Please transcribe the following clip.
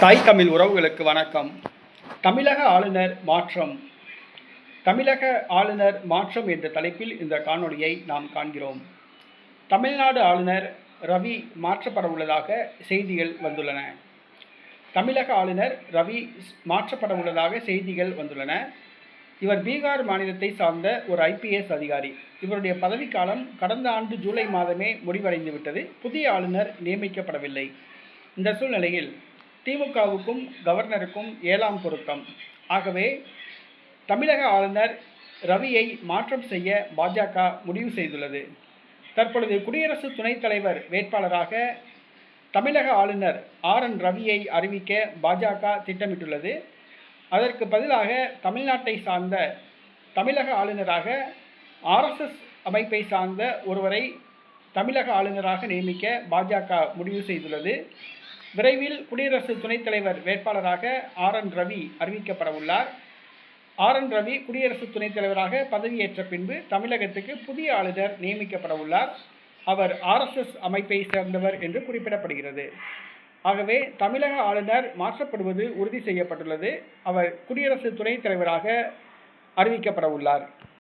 தாய் தமிழ் உறவுகளுக்கு வணக்கம். தமிழக ஆளுநர் மாற்றம். தமிழக ஆளுநர் மாற்றம் என்ற தலைப்பில் இந்த காணொளியை நாம் காண்கிறோம். தமிழ்நாடு ஆளுநர் ரவி மாற்றப்பட உள்ளதாக செய்திகள் வந்துள்ளன. தமிழக ஆளுநர் ரவி மாற்றப்பட உள்ளதாக செய்திகள் வந்துள்ளன. இவர் பீகார் மாநிலத்தை சார்ந்த ஒரு ஐபிஎஸ் அதிகாரி. இவருடைய பதவிக்காலம் கடந்த ஆண்டு ஜூலை மாதமே முடிவடைந்து விட்டது புதிய ஆளுநர் நியமிக்கப்படவில்லை. இந்த சூழ்நிலையில் திமுகவுக்கும் கவர்னருக்கும் ஏழாம் பொருத்தம். ஆகவே தமிழக ஆளுநர் ரவியை மாற்றம் செய்ய பாஜக முடிவு செய்துள்ளது. தற்பொழுது குடியரசு துணைத் தலைவர் வேட்பாளராக தமிழக ஆளுநர் ஆர் என் ரவியை அறிவிக்க பாஜக திட்டமிட்டுள்ளது. அதற்கு பதிலாக தமிழ்நாட்டை சார்ந்த தமிழக ஆளுநராக ஆர்எஸ்எஸ் அமைப்பை சார்ந்த ஒருவரை தமிழக ஆளுநராக நியமிக்க பாஜக முடிவு செய்துள்ளது. விரைவில் குடியரசு துணைத் தலைவர் வேட்பாளராக ஆர் என் ரவி அறிவிக்கப்பட உள்ளார். ஆர் என் ரவி குடியரசு துணைத் தலைவராக பதவியேற்ற பின்பு தமிழகத்துக்கு புதிய ஆளுநர் நியமிக்கப்பட உள்ளார். அவர் ஆர்எஸ்எஸ் அமைப்பை சேர்ந்தவர் என்று குறிப்பிடப்படுகிறது. ஆகவே தமிழக ஆளுநர் மாற்றப்படுவது உறுதி செய்யப்பட்டுள்ளது. அவர் குடியரசு துணைத் தலைவராக அறிவிக்கப்பட உள்ளார்.